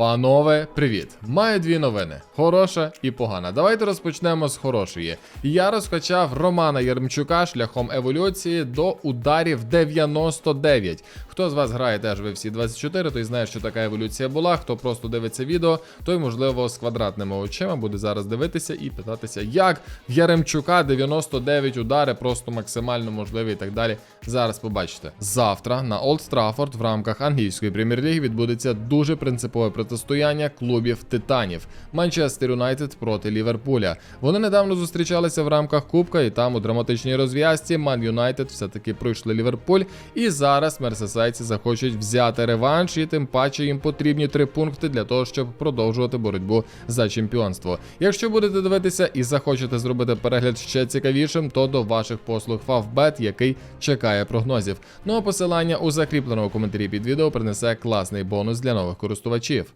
Панове, привіт! Маю дві новини: хороша і погана. Давайте розпочнемо з хорошої. Я розкачав Романа Ярмчука шляхом еволюції до ударів 99. Хто з вас грає теж в всі 24, той знає, що така еволюція була. Хто просто дивиться відео, той, можливо, з квадратними очима буде зараз дивитися і питатися, як в Яремчука 99 удари, просто максимально можливі і так далі. Зараз побачите. Завтра на Олд Траффорд в рамках англійської прем'єр-ліги відбудеться дуже принципове протистояння клубів титанів Манчестер Юнайтед проти Ліверпуля. Вони недавно зустрічалися в рамках Кубка, і там у драматичній розв'язці Ман Юнайтед все-таки пройшли Ліверпуль. І зараз мерсесайці захочуть взяти реванш, і тим паче їм потрібні три пункти для того, щоб продовжувати боротьбу за чемпіонство. Якщо будете дивитися і захочете зробити перегляд ще цікавішим, то до ваших послуг Favbet, який чекає прогнозів. Ну а посилання у закріпленому коментарі під відео принесе класний бонус для нових користувачів.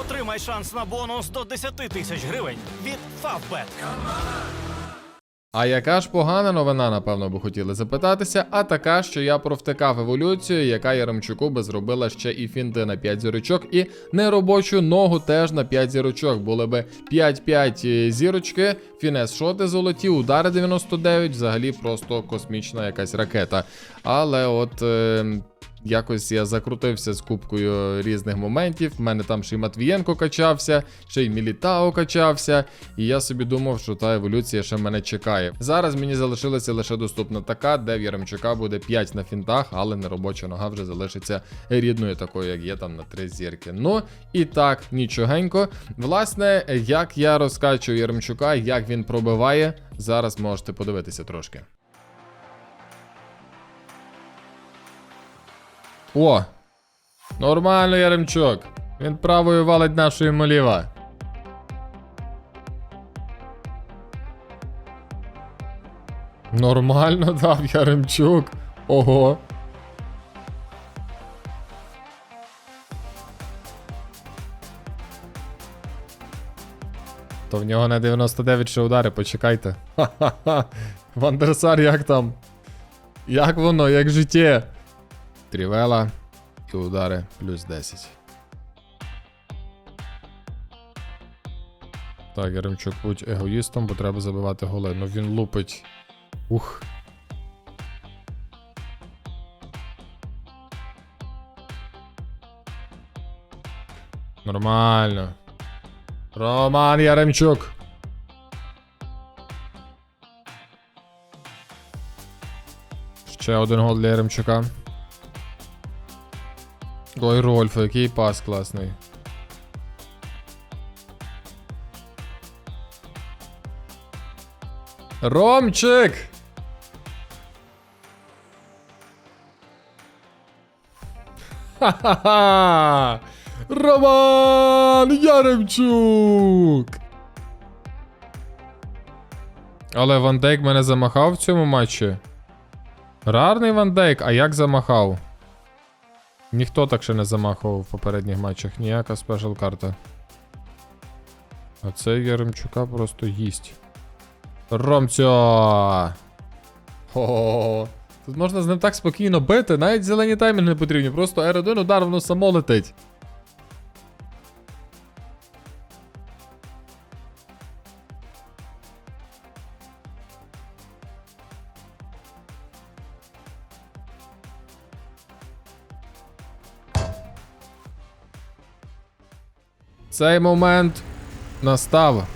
Отримай шанс на бонус до 10 тисяч гривень від Favbet. А яка ж погана новина, напевно, би хотіли запитатися, а така, що я провтикав еволюцію, яка Яремчуку би зробила ще і фінти на 5 зірочок, і неробочу ногу теж на 5 зірочок. Були би 5-5 зірочки, фінес шоти золоті, удари 99, взагалі просто космічна якась ракета. Але от. Е Якось я закрутився з кубкою різних моментів. В мене там ще й Матвієнко качався, ще й Мілітао качався. І я собі думав, що та еволюція ще мене чекає. Зараз мені залишилася лише доступна така, де в Яремчука буде 5 на фінтах, але неробоча нога вже залишиться рідною, такою, як є там на 3 зірки. Ну і так, нічогенько. Власне, як я розкачую Яремчука, як він пробиває, зараз можете подивитися трошки. О! Нормально, Яремчук. Він правою валить нашої моліва. Нормально дав Яремчук. Ого. То в нього на 99 ще удари, почекайте. Ха-ха-ха. Вандерсар, як там? Як воно, як життє? Трівела і удари плюс 10. Так, Яремчук, будь егоїстом, бо треба забивати голи. Ну він лупить. Ух. Нормально. Роман Яремчук. Ще один гол для Яремчука. Ой, Рольф, який пас класний. Ромчик! Ха-ха-ха! Роман Яремчук! Але Ван Дейк мене замахав в цьому матчі. Рарний Ван Дейк, а як замахав? Ніхто так ще не замахував в попередніх матчах, ніяка спешл карта. А цей Яремчука просто їсть. Ромцьо! Хо-хо-хо. Тут можна з ним так спокійно бити, навіть зелені таймінги не потрібні, просто R1 удар, воно само летить. Цей момент настав.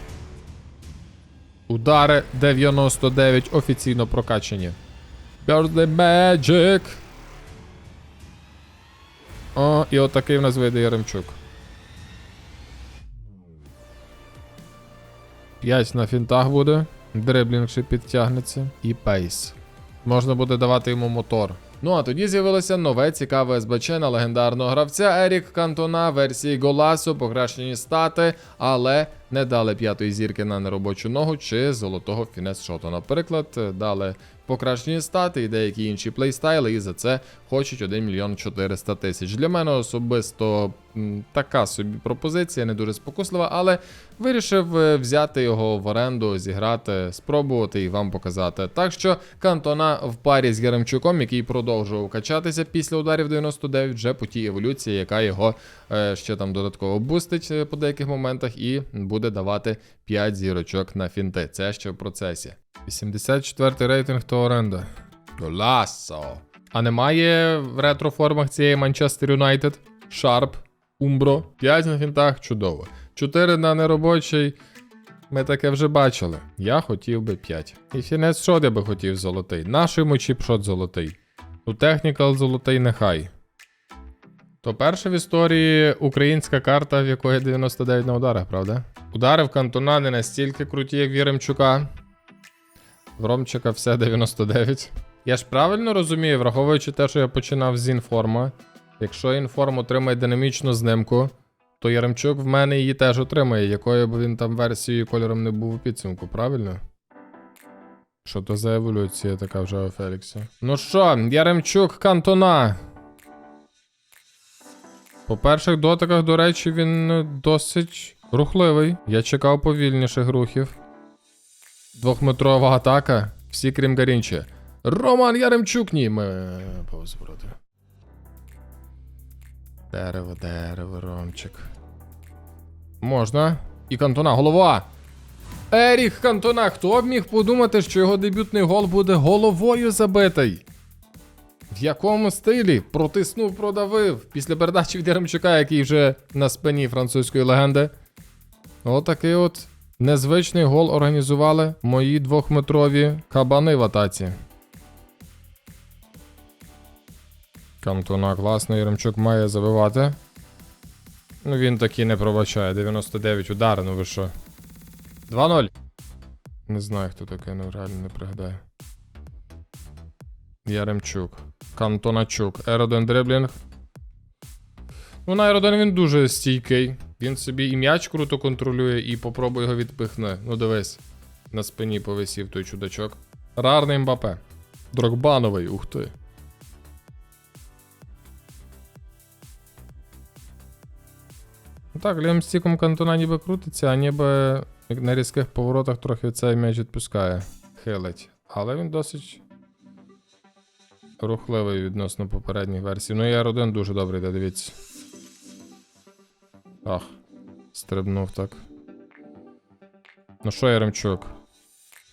Удари 99 офіційно прокачані. Birthday Magic. О, і отакий в нас вийде Яремчук. 5 на фінтах буде. Дриблінг ще підтягнеться. І пейс. Можна буде давати йому мотор. Ну а тоді з'явилося нове цікаве СБЧ на легендарного гравця Ерік Кантона версії Голасу, покращені стати, але не дали п'ятої зірки на неробочу ногу чи золотого фінес шоту. Наприклад, дали покращені стати і деякі інші плейстайли, і за це хочуть 1 мільйон 400 тисяч. Для мене особисто така собі пропозиція, не дуже спокуслива, але вирішив е, взяти його в оренду, зіграти, спробувати і вам показати. Так що Кантона в парі з Яремчуком, який продовжував качатися після ударів 99, вже по тій еволюції, яка його е, ще там додатково бустить е, по деяких моментах, і буде давати 5 зірочок на фінти. Це ще в процесі. 84 рейтинг то оренда. Голасо. А немає в ретроформах цієї Манчестер Юнайтед, Шарп, Умбро. 5 на фінтах чудово. 4 на неробочий. Ми таке вже бачили. Я хотів би 5. І фінець шот я би хотів золотий. Наш йому чіпшот золотий. Ну, технікал золотий нехай. То перша в історії українська карта, в якої 99 на ударах, правда? Удари в кантона не настільки круті, як в Єремчука. В Ромчика все 99. Я ж правильно розумію, враховуючи те, що я починав з інформа. Якщо інформ отримає динамічну знимку, то Яремчук в мене її теж отримає, якою б він там версією кольором не був у підсумку, правильно? Що то за еволюція така вже у Феліксі? Ну що, Яремчук Кантона. По перших дотиках, до речі, він е, досить рухливий. Я чекав повільніших рухів. Двохметрова атака. Всі крім Гарінча. Роман Яремчук ні. Ми повзвороти. Дерево, дерево, Ромчик. Можна. І Кантона, голова. Еріх Кантона. Хто б міг подумати, що його дебютний гол буде головою забитий? В якому стилі? Протиснув, продавив. Після передачі від Яремчука, який вже на спині французької легенди. Отакий от незвичний гол організували мої двохметрові кабани в атаці. Кантона класно, Яремчук має забивати. Ну він таки не пробачає. 99 удар, ну ви що. 2-0. Не знаю, хто такий, ну реально не пригадаю. Яремчук. Кантоначук. R1 дриблінг. Ну, на R1 він дуже стійкий. Він собі і м'яч круто контролює, і попробуй його відпихне. Ну дивись. На спині повисів той чудачок. Рарний Мбапе. Дрогбановий, ух ти. Ну Так, лімстіком кантона ніби крутиться, а ніби на різких поворотах трохи цей м'яч відпускає. Хилить. Але він досить рухливий відносно попередніх версій. Ну і R1 дуже добрий, де дивіться. Ах, стрибнув так. Ну що, Яремчук?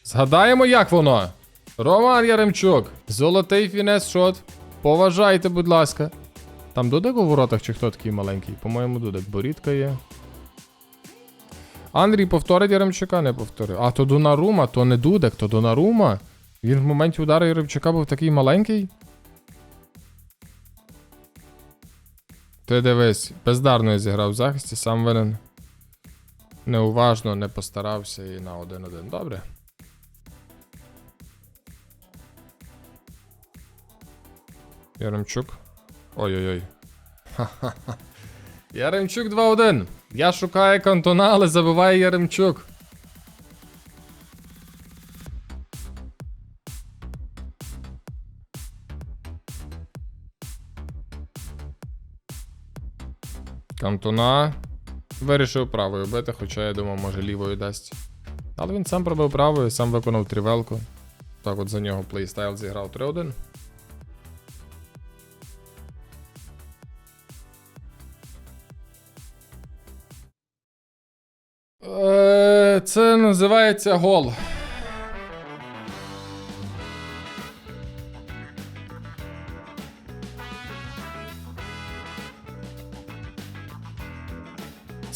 Згадаємо, як воно? Роман Яремчук, золотий фінес шот. Поважайте, будь ласка. Там Дудек у воротах чи хто такий маленький? По-моєму, Дудек. Борідка є. Андрій повторить Яремчука, не повторив. А, то Донарума, то не Дудек, то Донарума. Він в моменті удару Яремчука був такий маленький. Ти дивись, бездарно я зіграв в захисті, сам винен. Неуважно, не постарався і на 1-1. Добре. Яремчук. Ой-ой-ой. Яремчук 2-1. Я шукаю кантона, але забиває Яремчук. Кантона вирішив правою бити, хоча я думав, може лівою дасть. Але він сам пробив правою, сам виконав трівелку. Так от за нього плейстайл зіграв 3-1. Е, Це називається гол.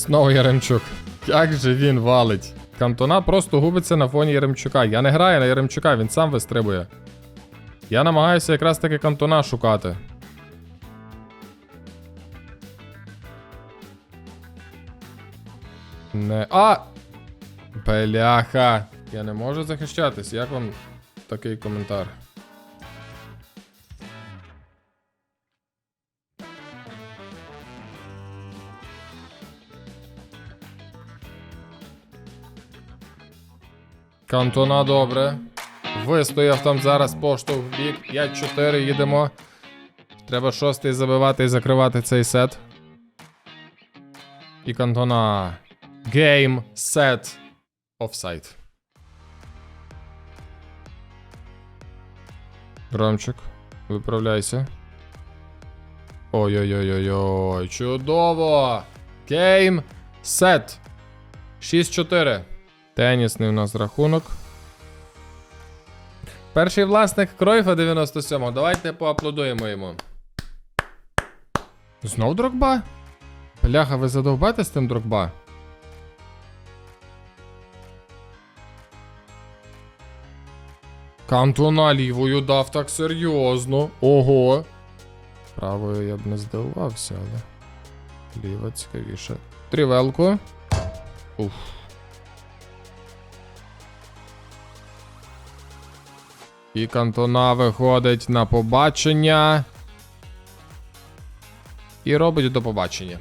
Знову Яремчук. Як же він валить? Кантона просто губиться на фоні Яремчука. Я не граю на Яремчука, він сам вистрибує. Я намагаюся якраз таки кантона шукати. Не. А! Бляха! Я не можу захищатись. Як вам такий коментар? Кантона добре. Вистояв там зараз поштовх в бік. 5-4 їдемо. Треба шостий забивати і закривати цей сет. І кантона. Game, set, offside. Ромчик, виправляйся. Ой-ой-ой-ой-ой, чудово! Game, set. 6-4. Тенісний у нас рахунок. Перший власник Кройфа 97-го. Давайте поаплодуємо йому. Знов Дрогба? Бляха, ви задовбете з тим Дрогба? Кантона лівою дав так серйозно. Ого. Правою я б не здивувався, але. Ліва цікавіше. Трівелко. Уф. І Кантона виходить на побачення. І робить до побачення.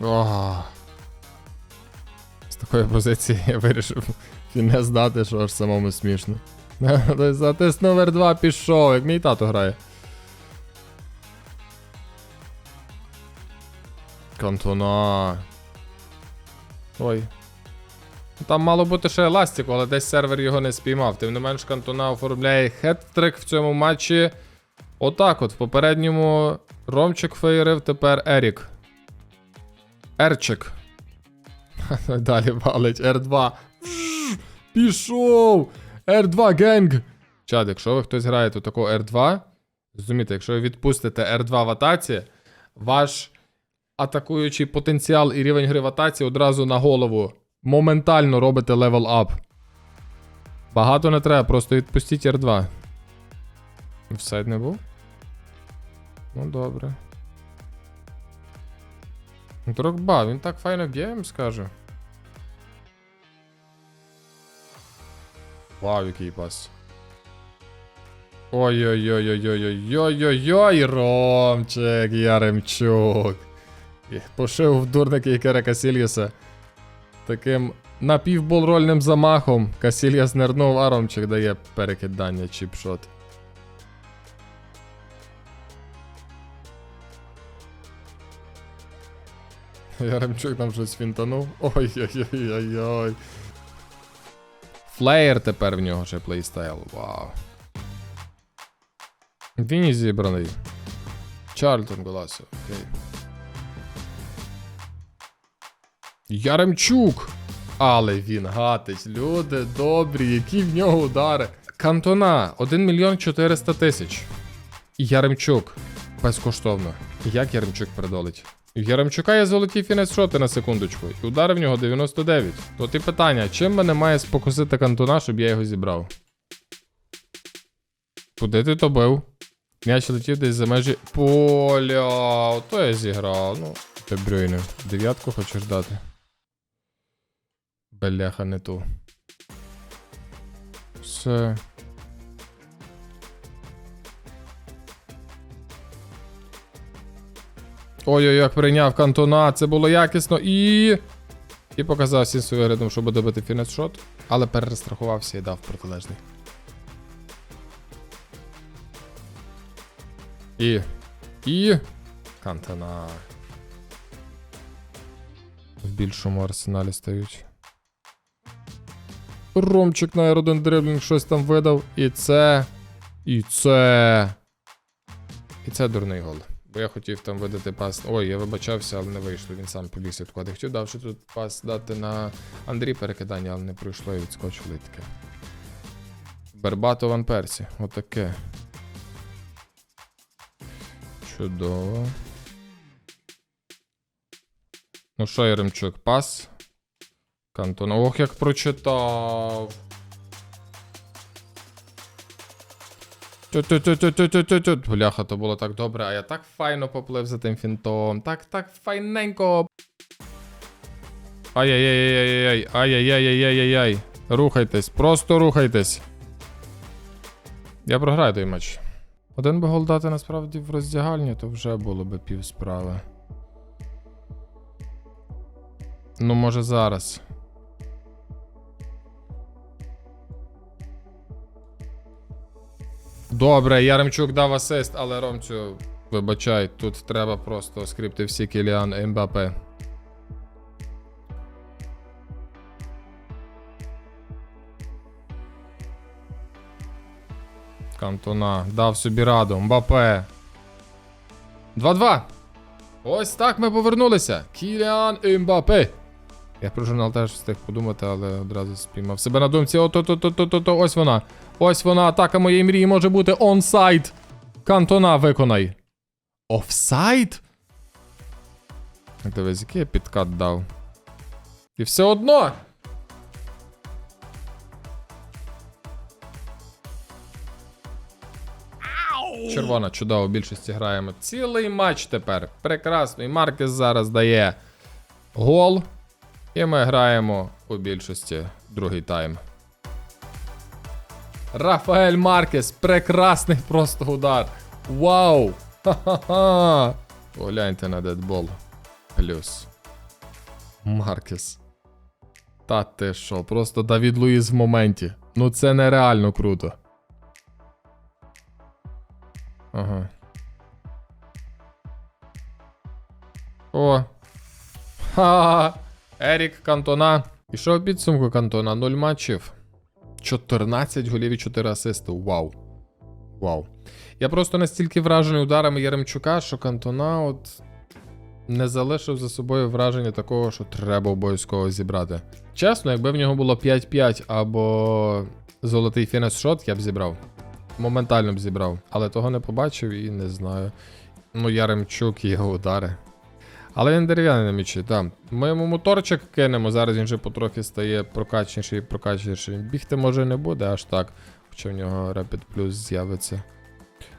О. З такої позиції я вирішив фінес дати, що аж самому смішно. Затиснув R2 пішов, як мій тато грає. Кантона. Ой. Там мало бути ще еластику, але десь сервер його не спіймав. Тим не менш, Кантона оформляє хет-трик в цьому матчі. Отак от. В попередньому Ромчик феєрив, тепер Ерік. Ерчик. Далі валить R2. Пішов! R2 генг! Чад, якщо ви хтось грає тут такого R2, зрозумійте, якщо ви відпустите R2 в атаці, ваш атакуючий потенціал і рівень гри в атаці одразу на голову. Моментально робите левел ап. Багато не треба, просто відпустіть R2. Офсайд не був? Ну добре. Дрогба, він так файно б'є, я вам скажу. Вау, який пас. Ой-ой-ой-ой-ой-ой-ой-ой, Ромчик, Яремчук. Пошив в дурники Ікера Касільєса. Таким напівболрольним замахом. Касільєс нирнув, а Ромчик дає перекидання чіпшот. Яремчук там щось фінтанув. Ой-ой-ой-ой-ой. Флеєр тепер в нього ще плейстайл. Вау. Він і зібраний. Чарльтон Голасо, окей. Яремчук! Але він гатить. Люди добрі, які в нього удари. Кантона 1 мільйон 400 тисяч. Яремчук. Безкоштовно. Як Яремчук передолить? В Яремчука є золоті фінес-шоти на секундочку, і удари в нього 99. Тут і питання, чим мене має спокусити кантона, щоб я його зібрав? Куди ти то бив? М'яч летів десь за межі поля. Ото я зіграв. Ну, ти брюйне. Дев'ятку хочеш дати? Бляха, не ту. Все. Ой-ой, як прийняв кантона, це було якісно і. І показав всім виглядом, щоб добити фінес-шот, але перестрахувався і дав протилежний. І. І. Кантона. В більшому арсеналі стають. Ромчик на R1 дриблінг щось там видав. І це. І це. І це дурний гол. Бо я хотів там видати пас. Ой, я вибачався, але не вийшло. Він сам побіг слідкувати. Хотів дав, що тут пас дати на Андрій перекидання, але не пройшло і відскочили таке. Бербато Ван Персі. Отаке. Чудово. Ну що, Яремчук, пас. Кантон. Ох, як прочитав. Бляха, то було так добре, а я так файно поплив за тим фінтом. Так, так файненько. Ай-яй-яй-яй-яй-яй. Ай-яй-яй-яй-яй-яй. Рухайтесь, просто рухайтесь. Я програю той матч. Один би гол дати насправді в роздягальні, то вже було би пів справи. Ну, може зараз. Добре, Яремчук дав асист, але Ромцю, вибачай, тут треба просто скрипти всі Кіліан Ембапе. Кантона дав собі раду. Мбапе. 2-2. Ось так ми повернулися. Кіліан Ембапе. Я про журнал теж встиг подумати, але одразу спіймав себе на думці. Ото, то, то, то, то, то, ось вона. Ось вона, атака моєї мрії може бути онсайд. Кантона виконай. Офсайд? Дивись, який я підкат дав. І все одно. Червона, чудово, в більшості граємо. Цілий матч тепер. Прекрасно. І Маркес зараз дає гол. І ми граємо у більшості другий тайм. Рафаель Маркес. Прекрасний просто удар. Вау! Ха-ха-ха! Погляньте на дедбол. Плюс. Маркес. Та ти що, просто Давід Луїс в моменті. Ну це нереально круто. Ага. О. Ха. Ерік Кантона. І підсумку Кантона? 0 матчів. 14 голів і 4 асисти. Вау. Вау. Я просто настільки вражений ударами Яремчука, що Кантона от не залишив за собою враження такого, що треба обов'язково зібрати. Чесно, якби в нього було 5-5 або золотий фінес-шот, я б зібрав. Моментально б зібрав. Але того не побачив і не знаю. Ну, Яремчук і його удари. Але він дерев'яний на мічі, так. Ми йому моторчик кинемо, зараз він вже потрохи стає прокачніший і прокачніший. Бігти може не буде аж так, хоча в нього Rapid Plus з'явиться.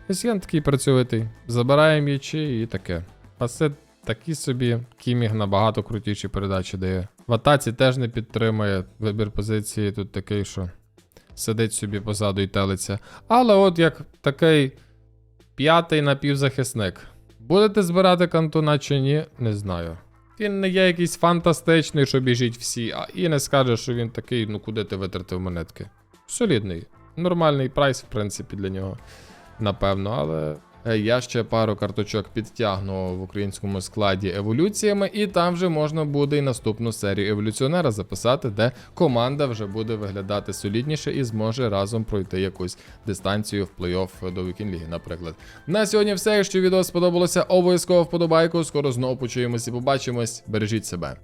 Есіан такий працьовитий. Забирає м'ячі і таке. Пасе такі собі, Кіміг набагато крутіші передачі дає. В атаці теж не підтримує. Вибір позиції тут такий, що сидить собі позаду і телиться. Але от як такий п'ятий напівзахисник. Будете збирати кантона чи ні, не знаю. Він не є якийсь фантастичний, що біжить всі, а і не скаже, що він такий, ну куди ти витратив монетки. Солідний. Нормальний прайс, в принципі, для нього. Напевно, але. Е, Я ще пару карточок підтягну в українському складі еволюціями, і там вже можна буде і наступну серію еволюціонера записати, де команда вже буде виглядати солідніше і зможе разом пройти якусь дистанцію в плей-офф до Вікінг-ліги, наприклад. На сьогодні все. Якщо відео сподобалося, обов'язково вподобайку. Скоро знову почуємось і побачимось. Бережіть себе.